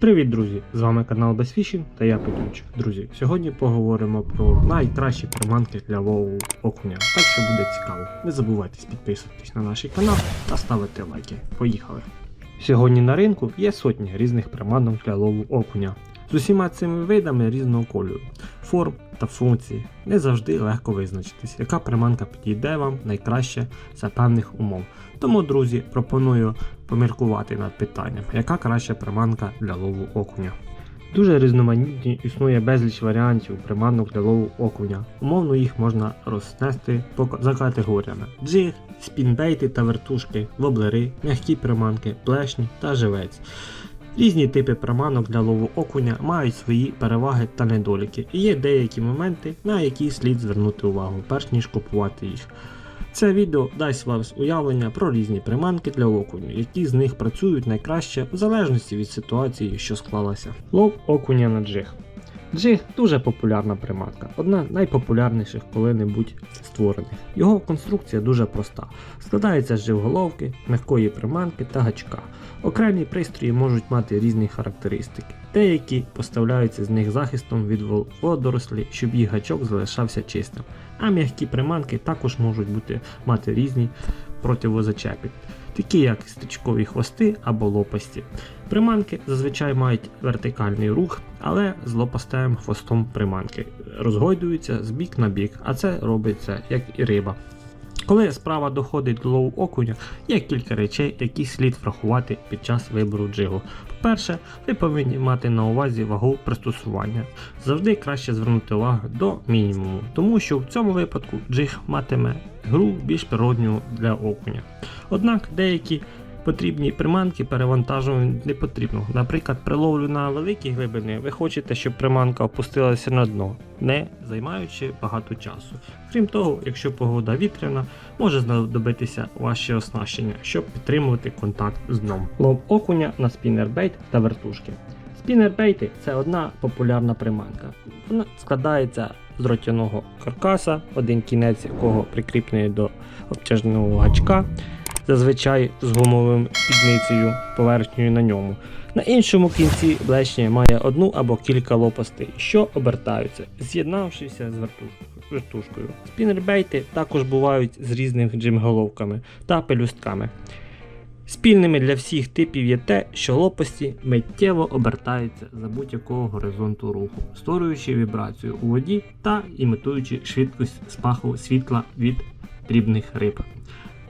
Привіт, друзі! З вами канал Безфішінг та я Петрович. Друзі, сьогодні поговоримо про найкращі приманки для лову окуня. Так що буде цікаво. Не забувайте підписуватись на наш канал та ставити лайки. Поїхали! Сьогодні на ринку є сотні різних приманок для лову окуня. З усіма цими видами різного кольору, форм та функцій. Не завжди легко визначитись, яка приманка підійде вам найкраще за певних умов. Тому, друзі, пропоную поміркувати над питанням, яка краща приманка для лову окуня. Дуже різноманітні існує безліч варіантів приманок для лову окуня. Умовно їх можна рознести за категоріями: джиг, спінбейти та вертушки, воблери, м'які приманки, плешні та живець. Різні типи приманок для лову окуня мають свої переваги та недоліки, і є деякі моменти, на які слід звернути увагу, перш ніж купувати їх. Це відео дасть вам уявлення про різні приманки для окуню, які з них працюють найкраще в залежності від ситуації, що склалася. Лов окуня на джиг. Джиг дуже популярна приманка, одна з найпопулярніших коли-небудь створених. Його конструкція дуже проста. Складається з живголовки, м'якої приманки та гачка. Окремі пристрої можуть мати різні характеристики. Деякі поставляються з них захистом від водорослі, щоб їх гачок залишався чистим. А м'які приманки також можуть бути мати різні противозачепи, такі як стрічкові хвости або лопасті. Приманки зазвичай мають вертикальний рух, але з лопастевим хвостом приманки розгойдуються з бік на бік, а це робиться як і риба. Коли справа доходить до лову окуня, є кілька речей, які слід врахувати під час вибору джигу. По-перше, ви повинні мати на увазі вагу пристосування. Завжди краще звернути увагу до мінімуму, тому що в цьому випадку джиг матиме гру більш природню для окуня. Однак деякі потрібні приманки перевантажувати не потрібно. Наприклад, при ловлю на великі глибини ви хочете, щоб приманка опустилася на дно, не займаючи багато часу. Крім того, якщо погода вітряна, може знадобитися важче оснащення, щоб підтримувати контакт з дном. Лов окуня на спінербейт та вертушки. Спінербейти це одна популярна приманка. Вона складається з дротяного каркаса, один кінець якого прикріплений до обтяжного гачка, зазвичай з гумовим спідницею поверхнею на ньому. На іншому кінці блешні має одну або кілька лопастей, що обертаються, з'єднавшися з вертушкою. Спінербейти також бувають з різними джимголовками та пелюстками. Спільними для всіх типів є те, що лопасті миттєво обертаються за будь-якого горизонту руху, створюючи вібрацію у воді та імітуючи швидкість спаху світла від дрібних риб.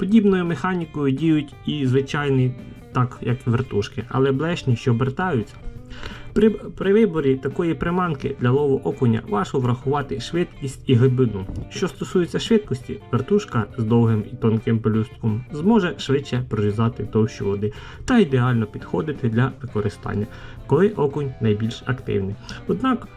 Подібною механікою діють і звичайні, так як вертушки, але блешні, що обертаються. При, при виборі такої приманки для лову окуня важко врахувати швидкість і глибину. Що стосується швидкості, вертушка з довгим і тонким пелюстком зможе швидше прорізати товщу води та ідеально підходити для використання, коли окунь найбільш активний. Однак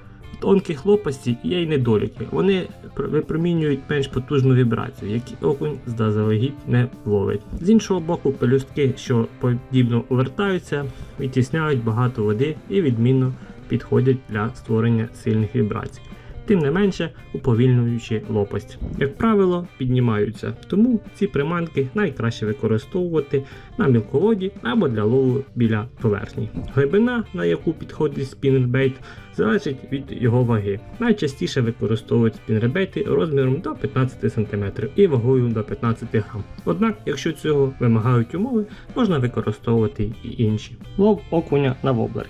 в хлопасті є й недоліки. Вони випромінюють менш потужну вібрацію, які окунь заздалегідь не ловить. З іншого боку, пелюстки, що подібно увертаються, відтісняють багато води і відмінно підходять для створення сильних вібрацій. Тим не менше, уповільнюючи лопасть. Як правило, піднімаються, тому ці приманки найкраще використовувати на мілководі або для лову біля поверхні. Глибина, на яку підходить спінербейт, залежить від його ваги. Найчастіше використовують спінербейти розміром до 15 см і вагою до 15 г. Однак, якщо цього вимагають умови, можна використовувати і інші. Лов окуня на воблері.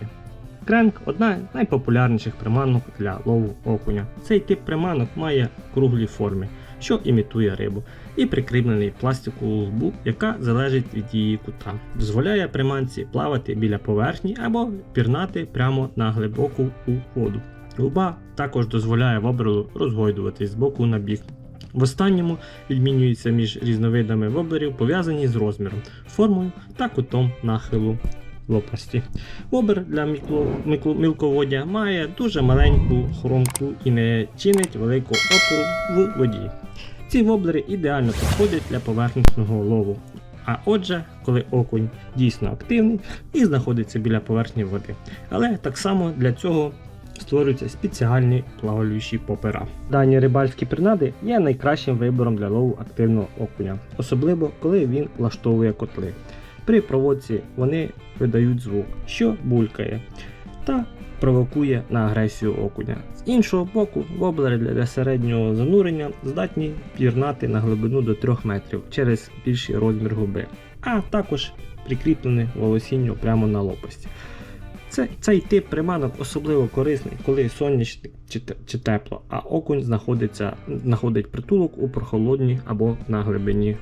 Кренк одна з найпопулярніших приманок для лову окуня. Цей тип приманок має круглі форми, що імітує рибу, і прикріплений пластикову лбу, яка залежить від її кута. Дозволяє приманці плавати біля поверхні або пірнати прямо на глибоку воду. Луба також дозволяє воблеру розгойдуватись з боку на бік. В останньому відмінюється між різновидами воблерів, пов'язані з розміром, формою та кутом нахилу лопасті. Вобер для мілководдя має дуже маленьку хромку і не чинить великого опору в воді. Ці воблери ідеально підходять для поверхностного лову. А отже, коли окунь дійсно активний і знаходиться біля поверхні води. Але так само для цього створюються спеціальні плаваючі попера. Дані рибальські принади є найкращим вибором для лову активного окуня, особливо коли він влаштовує котли. При проводці вони видають звук, що булькає та провокує на агресію окуня. З іншого боку, воблери для середнього занурення здатні пірнати на глибину до 3 метрів через більший розмір губи, а також прикріплені волосінню прямо на лопасті. Це, цей тип приманок особливо корисний, коли сонячно чи, чи тепло, а окунь знаходиться, знаходить притулок у прохолодній або на глибині.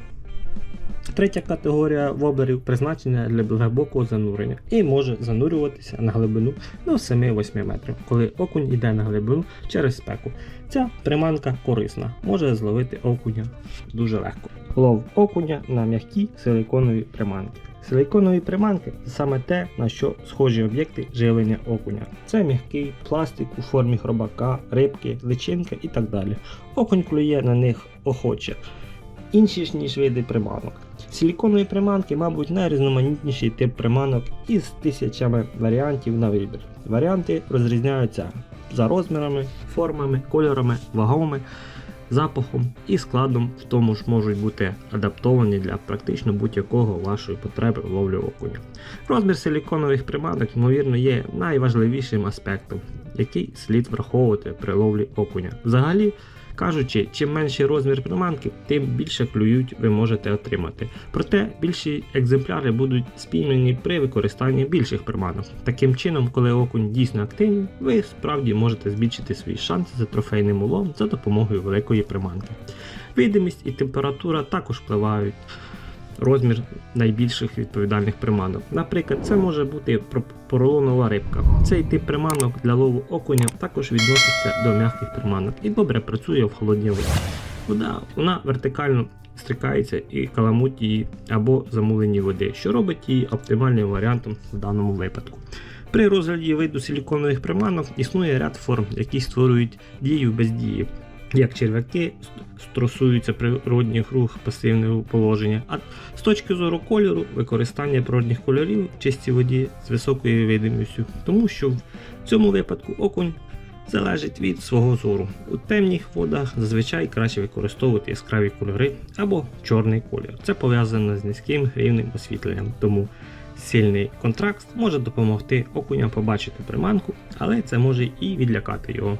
Третя категорія воблерів призначена для глибокого занурення і може занурюватися на глибину до 7-8 метрів, коли окунь йде на глибину через спеку. Ця приманка корисна, може зловити окуня дуже легко. Лов окуня на м'які силиконові приманки. Силиконові приманки це саме те, на що схожі об'єкти живлення окуня. Це м'який пластик у формі хробака, рибки, личинки і так далі. Окунь клює на них охоче. Інші ж ніж види приманок. Силіконові приманки, мабуть, найрізноманітніший тип приманок із тисячами варіантів на вибір. Варіанти розрізняються за розмірами, формами, кольорами, вагами, запахом і складом, в тому ж можуть бути адаптовані для практично будь-якого вашої потреби в ловлі окуня. Розмір силіконових приманок, ймовірно, є найважливішим аспектом, який слід враховувати при ловлі окуня. Взагалі, кажучи, чим менший розмір приманки, тим більше клюють ви можете отримати. Проте більші екземпляри будуть спіймані при використанні більших приманок. Таким чином, коли окунь дійсно активний, ви справді можете збільшити свої шанси за трофейним улом за допомогою великої приманки. Видимість і температура також впливають. Розмір найбільших відповідальних приманок. Наприклад, це може бути поролонова рибка. Цей тип приманок для лову окуня також відноситься до м'яких приманок і добре працює в холодній воді. Вода вона вертикально стрикається і каламуть її або замулені води, що робить її оптимальним варіантом в даному випадку. При розгляді виду силіконових приманок існує ряд форм, які створюють дію без дії, як черв'яки струсуються природних рух пасивного положення. А з точки зору кольору, використання природних кольорів в чистій воді з високою видимістю, тому що в цьому випадку окунь залежить від свого зору. У темних водах зазвичай краще використовувати яскраві кольори або чорний колір. Це пов'язано з низьким рівнем освітленням, тому сильний контраст може допомогти окуням побачити приманку, але це може і відлякати його.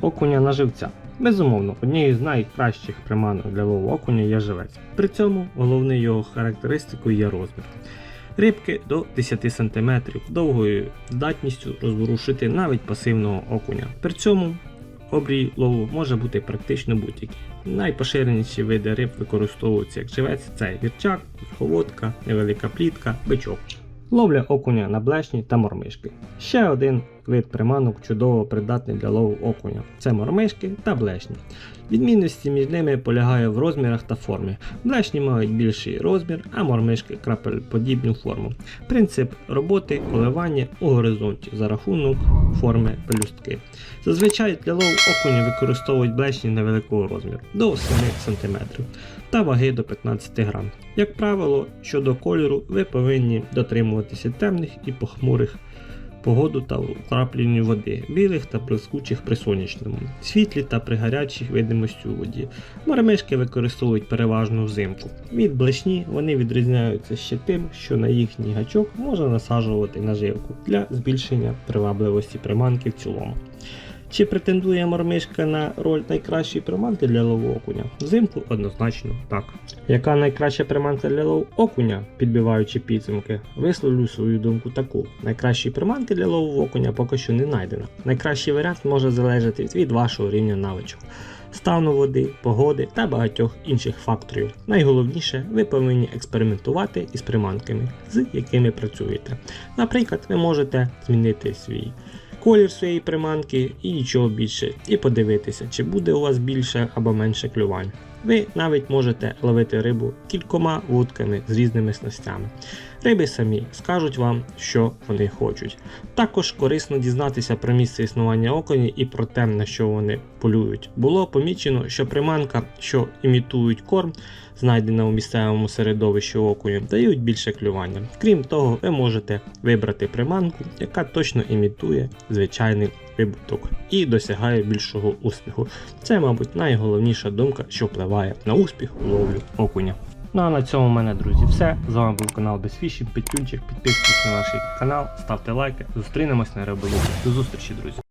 Окуня на живця. Безумовно, однією з найкращих приманок для лову окуня є живець. При цьому головною його характеристикою є розмір. Рибки до 10 см довгою здатністю розворушити навіть пасивного окуня. При цьому обрій лову може бути практично будь-який. Найпоширеніші види риб використовуються як живець це вірчак, верховодка, невелика плітка, бичок. Ловля окуня на блешні та мормишки. Ще один вид приманок чудово придатний для лову окуня. Це мормишки та блешні. Відмінності між ними полягає в розмірах та формі. Блешні мають більший розмір, а мормишки крапелеподібну форму. Принцип роботи коливання у горизонті за рахунок форми пелюстки. Зазвичай для лову окуня використовують блешні невеликого розміру до 7 см та ваги до 15 грам. Як правило, щодо кольору, ви повинні дотримуватися темних і похмурих погоду та крапленню води, білих та блискучих при сонячному, світлі та при гарячій видимості у воді. Мармишки використовують переважно взимку. Від блешні вони відрізняються ще тим, що на їхній гачок можна насаджувати наживку для збільшення привабливості приманки в цілому. Чи претендує мормишка на роль найкращої приманки для лову окуня? Взимку однозначно так. Яка найкраща приманка для лову окуня, підбиваючи підсумки, висловлю свою думку таку. Найкращі приманки для лову окуня поки що не знайдено. Найкращий варіант може залежати від вашого рівня навичок. Стану води, погоди та багатьох інших факторів. Найголовніше, ви повинні експериментувати із приманками, з якими працюєте. Наприклад, ви можете змінити свій колір своєї приманки і нічого більше, і подивитися, чи буде у вас більше або менше клювань. Ви навіть можете ловити рибу кількома вудками з різними снастями. Риби самі скажуть вам, що вони хочуть. Також корисно дізнатися про місце існування окуні і про те, на що вони полюють. Було помічено, що приманка, що імітують корм, знайдена у місцевому середовищі окуню, дають більше клювання. Крім того, ви можете вибрати приманку, яка точно імітує звичайний вибуток і досягає більшого успіху. Це, мабуть, найголовніша думка, що впливає на успіх у ловлю окуня. Ну а на цьому в мене, друзі, все. З вами був канал Безфіші, Петюнчик. Підписуйтесь на наш канал, ставте лайки. Зустрінемось на риболовлі. До зустрічі, друзі.